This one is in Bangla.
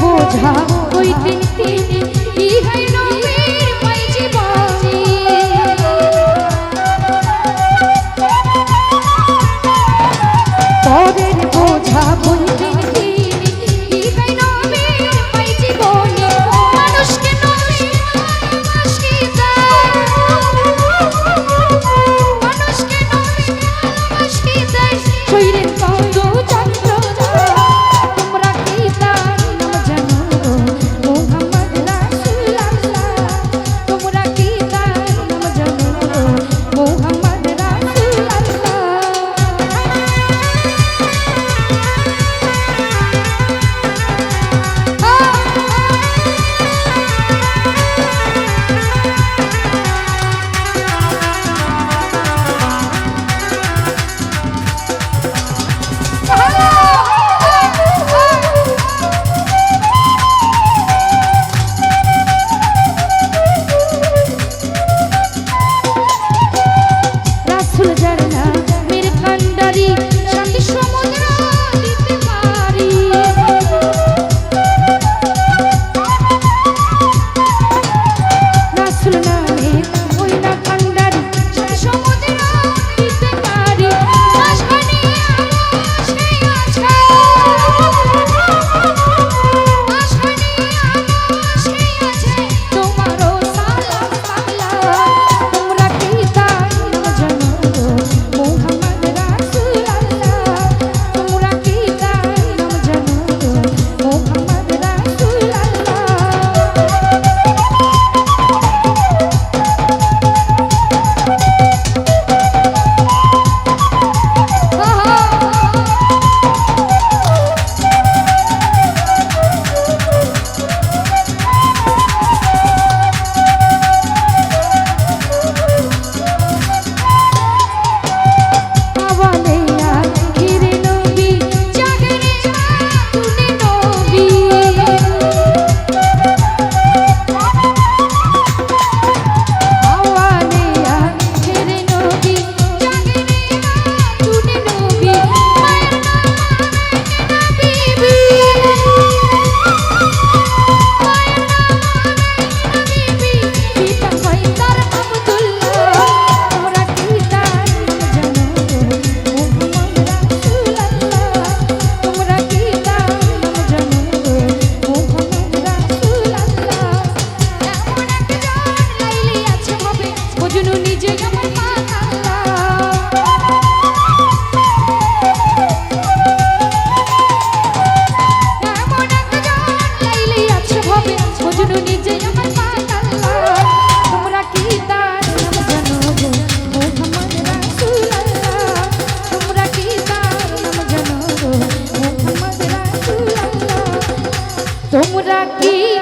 বোঝা। ওই তিন তিনি ইহাই নবীর পাই জীবনী পরের বোঝা। ওই তিন তিনি ইহাই নবীর পাই জীবনী মানুষকে মানুষকে মানুষকে শরীরের পাওয়া যার না তোমরা কি